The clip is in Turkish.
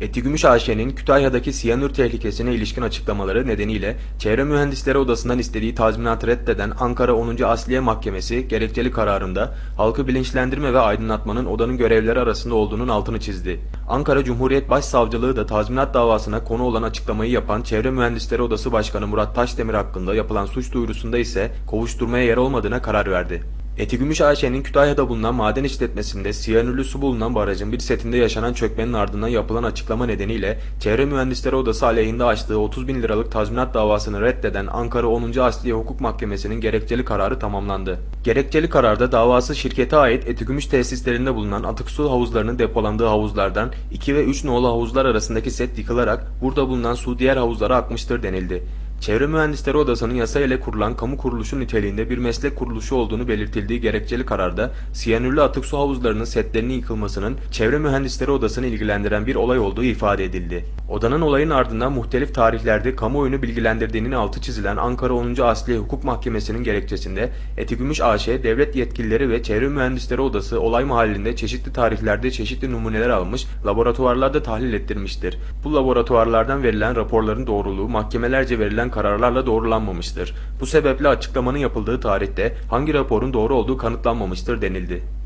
Etigümüş AŞ'nin Kütahya'daki siyanür tehlikesine ilişkin açıklamaları nedeniyle Çevre Mühendisleri Odası'ndan istediği tazminatı reddeden Ankara 10. Asliye Mahkemesi gerekçeli kararında halkı bilinçlendirme ve aydınlatmanın odanın görevleri arasında olduğunun altını çizdi. Ankara Cumhuriyet Başsavcılığı da tazminat davasına konu olan açıklamayı yapan Çevre Mühendisleri Odası Başkanı Murat Taşdemir hakkında yapılan suç duyurusunda ise kovuşturmaya yer olmadığına karar verdi. Etigümüş AŞ'nin Kütahya'da bulunan maden işletmesinde siyanürlü su bulunan barajın bir setinde yaşanan çökmenin ardından yapılan açıklama nedeniyle Çevre Mühendisleri Odası aleyhinde açtığı 30 bin liralık tazminat davasını reddeden Ankara 10. Asliye Hukuk Mahkemesi'nin gerekçeli kararı tamamlandı. Gerekçeli kararda davası şirkete ait Etigümüş tesislerinde bulunan atık su havuzlarının depolandığı havuzlardan 2 ve 3 nolu havuzlar arasındaki set yıkılarak burada bulunan su diğer havuzlara akmıştır denildi. Çevre Mühendisleri Odası'nın yasa ile kurulan kamu kuruluşu niteliğinde bir meslek kuruluşu olduğunu belirtildiği gerekçeli kararda siyanürlü atık su havuzlarının setlerinin yıkılmasının Çevre Mühendisleri Odası'nı ilgilendiren bir olay olduğu ifade edildi. Odanın olayın ardından muhtelif tarihlerde kamuoyunu bilgilendirdiğinin altı çizilen Ankara 10. Asliye Hukuk Mahkemesi'nin gerekçesinde Etigümüş AŞ, devlet yetkilileri ve Çevre Mühendisleri Odası olay mahallinde çeşitli tarihlerde çeşitli numuneler almış, laboratuvarlarda tahlil ettirmiştir. Bu laboratuvarlardan verilen raporların doğruluğu mahkemelerce kararlarla doğrulanmamıştır. Bu sebeple açıklamanın yapıldığı tarihte hangi raporun doğru olduğu kanıtlanmamıştır denildi.